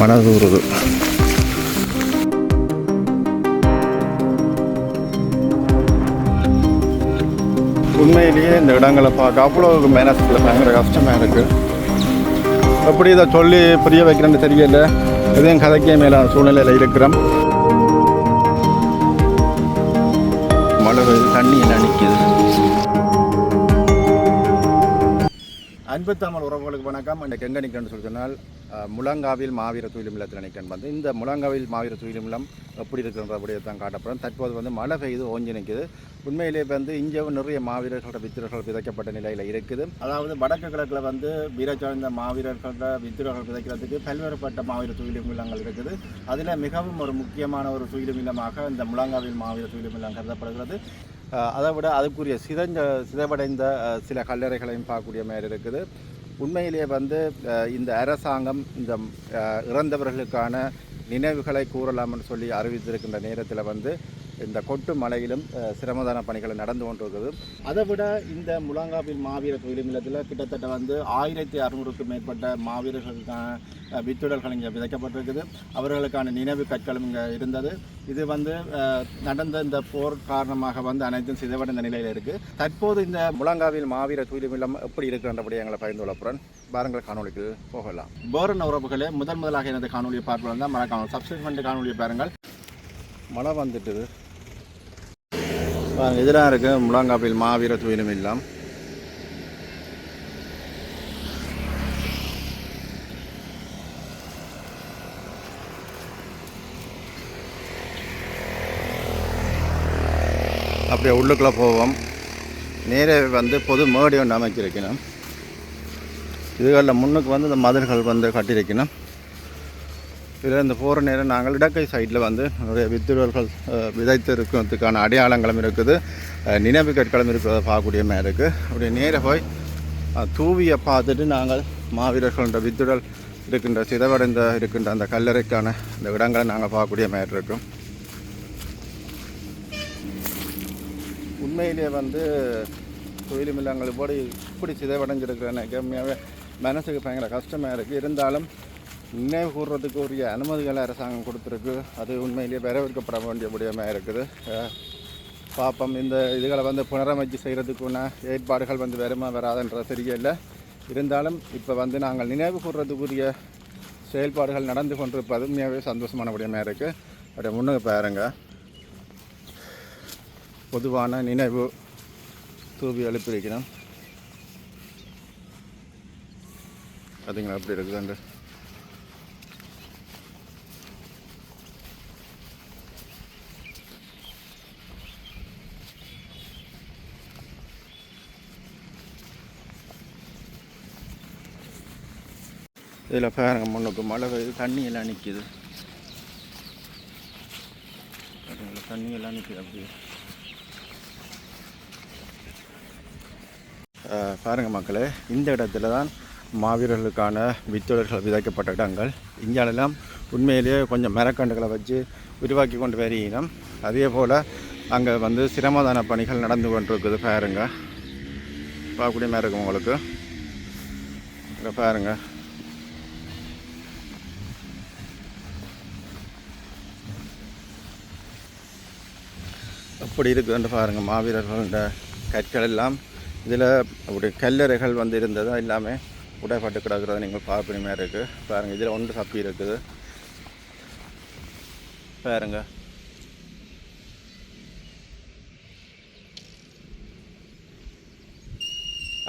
மனதூறுது உண்மையிலேயே இந்த இடங்களை பார்க்க அவ்வளோ மேனஸில் பயங்கர கஷ்டமாக இருக்குது எப்படி இதை சொல்லி புரிய வைக்கிறேன்னு தெரியல. எதையும் கதைக்கே மேலான சூழ்நிலையில் இருக்கிறோம். மழை தண்ணி எல்லாம் அன்பு தமிழ் உறவுகளுக்கு வணக்கம். இந்த எங்கே நிற்கிறேன்னு சொல்லி சொன்னால் முழங்காவில் மாவீர துயிலும் இல்லத்தில் நிற்கிறேன் வந்து இந்த முழங்காவில் மாவீர துயிலும் இல்லம் எப்படி இருக்குன்ற அப்படியே தான் காட்டப்படும். தற்போது வந்து மழை பெய்து ஓஞ்சி நிற்குது. உண்மையிலேயே வந்து இங்கே நிறைய மாவீரர்களோட வித்திரர்கள் விதைக்கப்பட்ட நிலையில் இருக்குது. அதாவது வடக்கு கிழக்கில் வந்து வீரச்சார்ந்த மாவீரர்களோட வித்திரர்கள் விதைக்கிறதுக்கு பல்வேறுபட்ட மாவீர துயிலும் இல்லங்கள் இருக்குது. அதில் மிகவும் ஒரு முக்கியமான ஒரு துயிலும் இல்லமாக இந்த முழங்காவில் மாவீர துயிலும் இல்லம் கருதப்படுகிறது. அதை விட அதுக்குரிய சிதஞ்ச சிதைவடைந்த சில கல்லறைகளையும் பார்க்கக்கூடிய மாதிரி இருக்குது. உண்மையிலேயே வந்து அஹ், இந்த அரசாங்கம் இந்த அஹ், இறந்தவர்களுக்கான நினைவுகளை கூறலாம்னு சொல்லி அறிவித்திருக்கின்ற நேரத்தில் வந்து இந்த கொட்டு மலையிலும் சிரமதான பணிகள் நடந்து கொண்டிருக்குது. அதை விட இந்த முழங்காவில் மாவீர தொழிலும் இல்லத்தில் கிட்டத்தட்ட வந்து ஆயிரத்தி அறுநூறுக்கும் மேற்பட்ட மாவீரர்களுக்கான வித்துடல்கள் இங்கே விதைக்கப்பட்டிருக்குது. அவர்களுக்கான நினைவு கற்களும் இங்கே இருந்தது. இது வந்து நடந்த இந்த போர் காரணமாக வந்து அனைத்தும் சிதைவடைந்த நிலையில் இருக்குது தற்போது இந்த முழங்காவில் மாவீர தூய்மையிலம் எப்படி இருக்குன்றபடி எங்களை பகிர்ந்து கொள்ளப்புறன் பாருங்கள் காணொலிக்கு போகலாம். பேரன் உறவுகளே முதன் முதலாக எனது காணொலியை பார்ப்பது தான் மறக்காமல் சப்ஸ்கிரைப் பண்ணிட்டு காணொலியை பாருங்கள். மழை வந்துட்டுது. இதெல்லாம் இருக்கு. முழாங்காப்பில் மாவீர துயிலும் இல்லம் அப்படியே உள்ளுக்குள்ளே போவோம். நேரே வந்து பொது மேடி ஒன்று அமைச்சிருக்கணும். இதுகளில் முன்னுக்கு வந்து இந்த மதில்கள் வந்து கட்டியிருக்கணும். இதில் இந்த போகிற நேரம் நாங்கள் இடக்கை சைடில் வந்து நிறைய வித்துடர்கள் விதைத்து இருக்கிறதுக்கான அடையாளங்களும் இருக்குது. நினைவு கற்களும் இருக்கிறத பார்க்கக்கூடிய மாதிரி இருக்குது அப்படி நேராக போய் தூவியை பார்த்துட்டு நாங்கள் மாவீரர்கள்ன்ற வித்துடல் இருக்கின்ற சிதவடைந்த இருக்கின்ற அந்த கல்லறைக்கான அந்த இடங்களை நாங்கள் பார்க்கக்கூடிய மாதிரி இருக்கும். உண்மையிலே வந்து தொழிலும் இல்லாமல் இப்படி இப்படி சிதைவடைஞ்சிருக்கிறேன்னு உண்மையாகவே மனசுக்கு பயங்கர கஷ்டமாக இருக்குது இருந்தாலும் நினைவு கூறுறதுக்கு உரிய அனுமதிகளை அரசாங்கம் கொடுத்துருக்கு. அது உண்மையிலேயே வரவேற்கப்பட வேண்டிய முடியாமல் இருக்குது. பாப்பம் இந்த இதுகளை வந்து புனரமைச்சு செய்கிறதுக்குள்ள ஏற்பாடுகள் வந்து வருமா வராதுன்ற தெரியல. இருந்தாலும் இப்போ வந்து நாங்கள் நினைவு கூறுறதுக்குரிய செயல்பாடுகள் நடந்து கொண்டிருப்பது உண்மையாகவே சந்தோஷமான முடியாமல் இருக்குது அப்படியே முன்னுக்கு பாருங்க. பொதுவான நினைவு தூவி எழுப்பியிருக்கணும் அதுங்களா அப்படி இருக்குதுண்டு இதில் பாருங்க முன்னுக்கு மழை பெய்யுது தண்ணி எல்லாம் நிற்கிது தண்ணியெல்லாம் தண்ணி எல்லாம் நிற்கிது அப்படியே. பாருங்கள் பாருங்க மக்களே இந்த இடத்துல தான் மாவீரர்களுக்கான வித்தொடர்கள் விதைக்கப்பட்ட இடங்கள். இங்கெல்லாம் உண்மையிலேயே கொஞ்சம் மரக்கண்டுகளை வச்சு உருவாக்கி கொண்டு வரையினோம் அதே போல் அங்கே வந்து சிரமதான பணிகள் நடந்து கொண்டிருக்குது பாருங்க. பார்க்கக்கூடிய மாதிரி இருக்கும் உங்களுக்கு. பாருங்கள் எப்படி அப்படி இருக்குன்னு பாருங்கள் மாவீரர்களோட கற்கள் எல்லாம் இதில் அப்படி கல்லறைகள் வந்து இருந்தது எல்லாமே உடைப்பட்டு கிடக்கிறத நீங்கள் பார்க்கணுமே இருக்குது பாருங்கள் இதில் ஒன்று தப்பி இருக்குது. பாருங்க.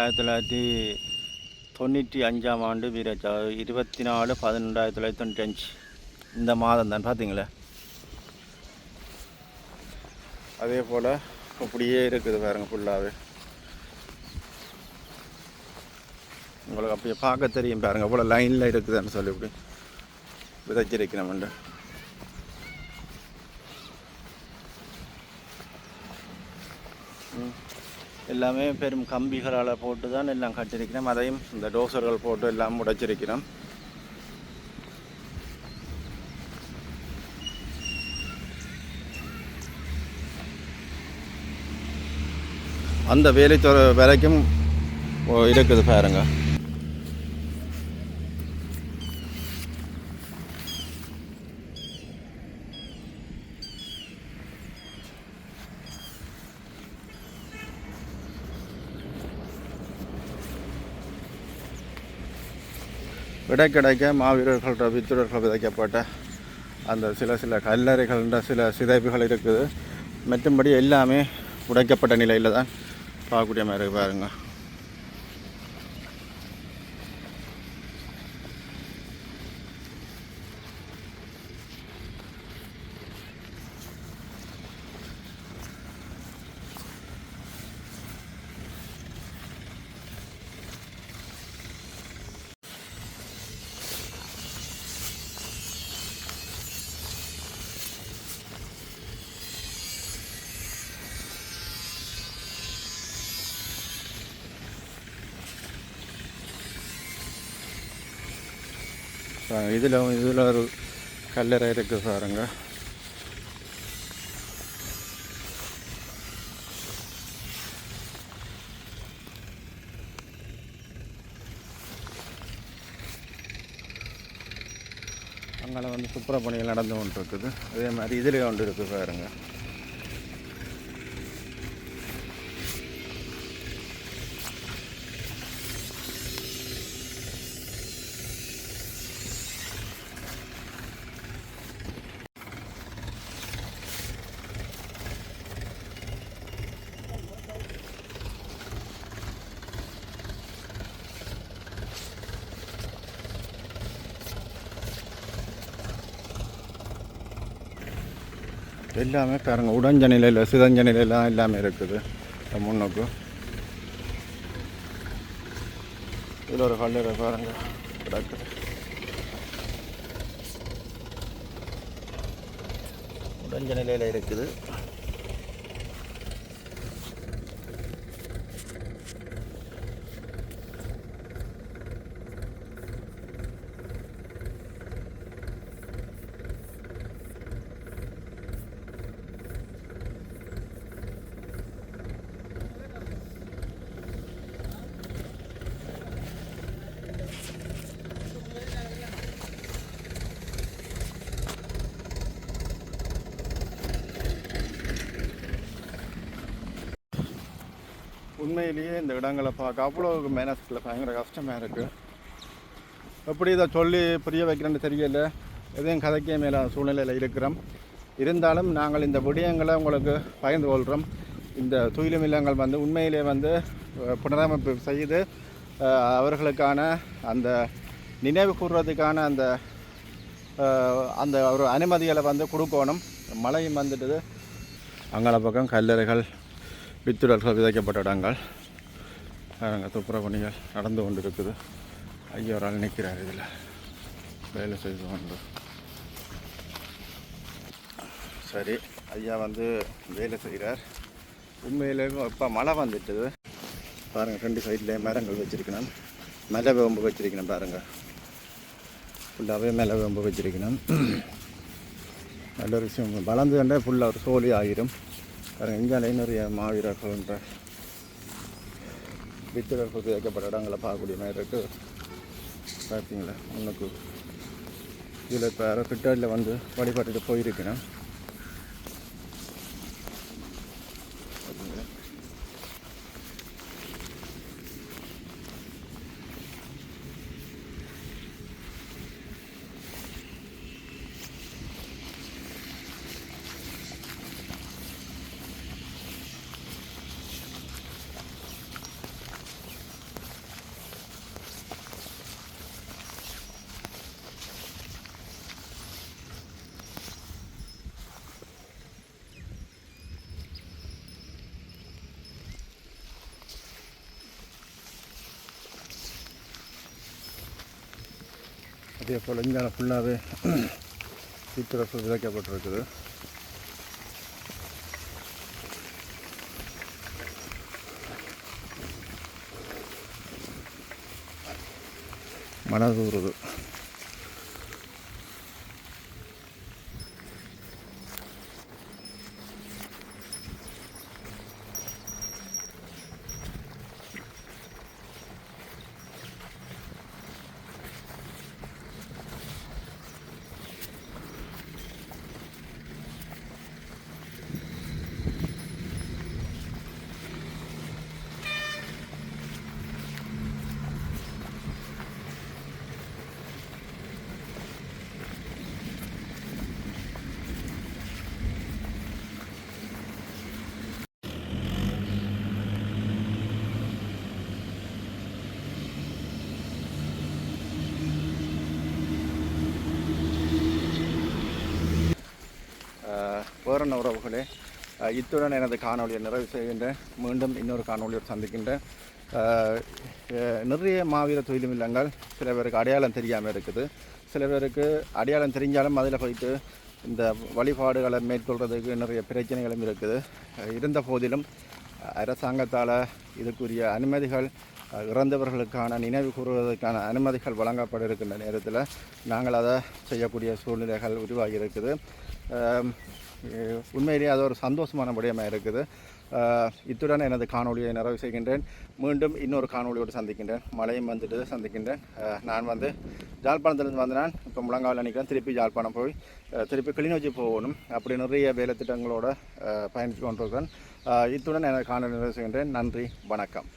ஆயிரத்தி தொள்ளாயிரத்தி தொண்ணூற்றி அஞ்சாம் ஆண்டு வீரச்சா இருபத்தி நாலு பதினொன்று ஆயிரத்தி தொள்ளாயிரத்தி தொண்ணூற்றி அஞ்சு. இந்த மாதம் தான் பார்த்தீங்களா? அதே போல் அப்படியே இருக்குது பாருங்க ஃபுல்லாகவே உங்களுக்கு அப்படியே பார்க்க தெரியும் பாருங்க அவ்வளோ லைனில் இருக்குதுன்னு சொல்லி இப்படி விதைச்சிருக்கிறோம்ண்டு. எல்லாமே பெரும் கம்பிகளால் போட்டு தான் எல்லாம் கட்டியிருக்கிறோம் அதையும் இந்த டோசர்கள் போட்டு எல்லாம் உடைச்சிருக்கிறோம். அந்த வேலை வரைக்கும் இருக்குது பாருங்க. விடை கிடைக்க மாவீரர்கள்ட வித்துடர்கள் விதைக்கப்பட்ட அந்த சில சில கல்லறைகள்ன்ற சில சிதைப்புகள் இருக்குது. மற்றும்படி எல்லாமே உடைக்கப்பட்ட நிலையில் தான் பார்க்கக்கூடிய மாதிரி பாருங்கள் இதில் இதில் ஒரு கல்லறை இருக்குது பாருங்க. அங்கே வந்து சுப்புர பணிகள் நடந்து கொண்டு இருக்குது அதே மாதிரி இதில் கொண்டு இருக்குது பாருங்கள் எல்லாமே பாருங்க உடஞ்ச நிலையில் சிதஞ்ச நிலையிலாம் எல்லாமே இருக்குது. இந்த முன்னுக்கு. இதில் ஒரு கல்லறை பாருங்க. கிடக்குது உடஞ்ச நிலையில் இருக்குது. உண்மையிலேயே இந்த இடங்களை பார்க்க அவ்வளோ மேனஸில் பயங்கர கஷ்டமாக இருக்குது எப்படி இதை சொல்லி புரிய வைக்கிறேன்னு தெரியல. எதையும் கதைக்கே மேலே சூழ்நிலையில் இருக்கிறோம். இருந்தாலும் நாங்கள் இந்த விடயங்களை உங்களுக்கு பகிர்ந்து கொள்கிறோம் இந்த துயிலும் இல்லங்கள் வந்து உண்மையிலே வந்து புனரமைப்பு செய்து அவர்களுக்கான அந்த நினைவு கூறுறதுக்கான அந்த அந்த ஒரு அனுமதிகளை வந்து கொடுக்கணும். மழையும் வந்துட்டுது அங்கள பக்கம் கல்லறைகள் வித்துடல்கள் விதைக்கப்பட்ட இடங்கள். பாருங்க துப்புரப்பணிகள் நடந்து கொண்டு இருக்குது ஐயா ஒரு ஆள் நிற்கிறார் இதில். வேலை செய்து கொண்டு. சரி ஐயா வந்து வேலை செய்கிறார். உண்மையிலே இப்போ மழை வந்துட்டுது. பாருங்கள் ரெண்டு சைட்லேயே மரங்கள் வச்சிருக்கணும். மலை வேம்பு வச்சுருக்கணும் பாருங்கள் ஃபுல்லாகவே மலை வேம்பு வச்சுருக்கணும். நல்ல ஒரு விஷயம். வளர்ந்து கண்டே ஃபுல்லாக ஒரு சோழி ஆயிரும். பாருங்க இங்கே நிறைய மாவீரர்கள்ன்ற வித்திரர்கள் வைக்கப்பட்ட இடங்களை பார்க்கக்கூடிய மாதிரி இருக்குது பார்த்தீங்களா உனக்கு இதில் இப்போ யாரோ கிட்டாடில் வந்து வழிபாட்டுக்கு போயிருக்கேன் பார்த்தீங்களா அதே போல் இங்கே ஃபுல்லாகவே சித்திரப்பு விதைக்கப்பட்டிருக்குது. மழை தூறுது பேரன் உறவுகளே இத்துடன் எனது காணொலியை நிறைவு செய்கின்றேன். மீண்டும் இன்னொரு காணொலியோடு சந்திக்கின்றேன். நிறைய மாவீர தொழிலும் இல்லங்கள் சில பேருக்கு அடையாளம் தெரியாமல் இருக்குது. சில பேருக்கு அடையாளம் தெரிஞ்சாலும் அதில் போயிட்டு இந்த வழிபாடுகளை மேற்கொள்கிறதுக்கு நிறைய பிரச்சனைகளும் இருக்குது. இருந்த போதிலும் அரசாங்கத்தால் இதுக்குரிய அனுமதிகள் இறந்தவர்களுக்கான நினைவு கூறுவதற்கான அனுமதிகள் வழங்கப்பட இருக்கின்ற நேரத்தில் நாங்கள் அதை செய்யக்கூடிய சூழ்நிலைகள் உருவாகி இருக்குது. உண்மையிலேயே அது ஒரு சந்தோஷமான விடயமாக இருக்குது. இத்துடன் எனது காணொலியை நிறைவு செய்கின்றேன். மீண்டும் இன்னொரு காணொலியோடு சந்திக்கின்றேன். மழையும் வந்துட்டு சந்திக்கின்றேன். நான் வந்து ஜாழ்ப்பாணத்திலிருந்து வந்து நான் இப்போ முழங்காவில் நிற்கிறேன் திருப்பி ஜாழ்ப்பாணம் போய் திருப்பி கிளிநொச்சி போகணும். அப்படி நிறைய வேலை திட்டங்களோடு பயணித்து கொண்டிருக்கிறேன். இத்துடன் எனது காணொலி நிறைவு செய்கின்றேன். நன்றி. வணக்கம்.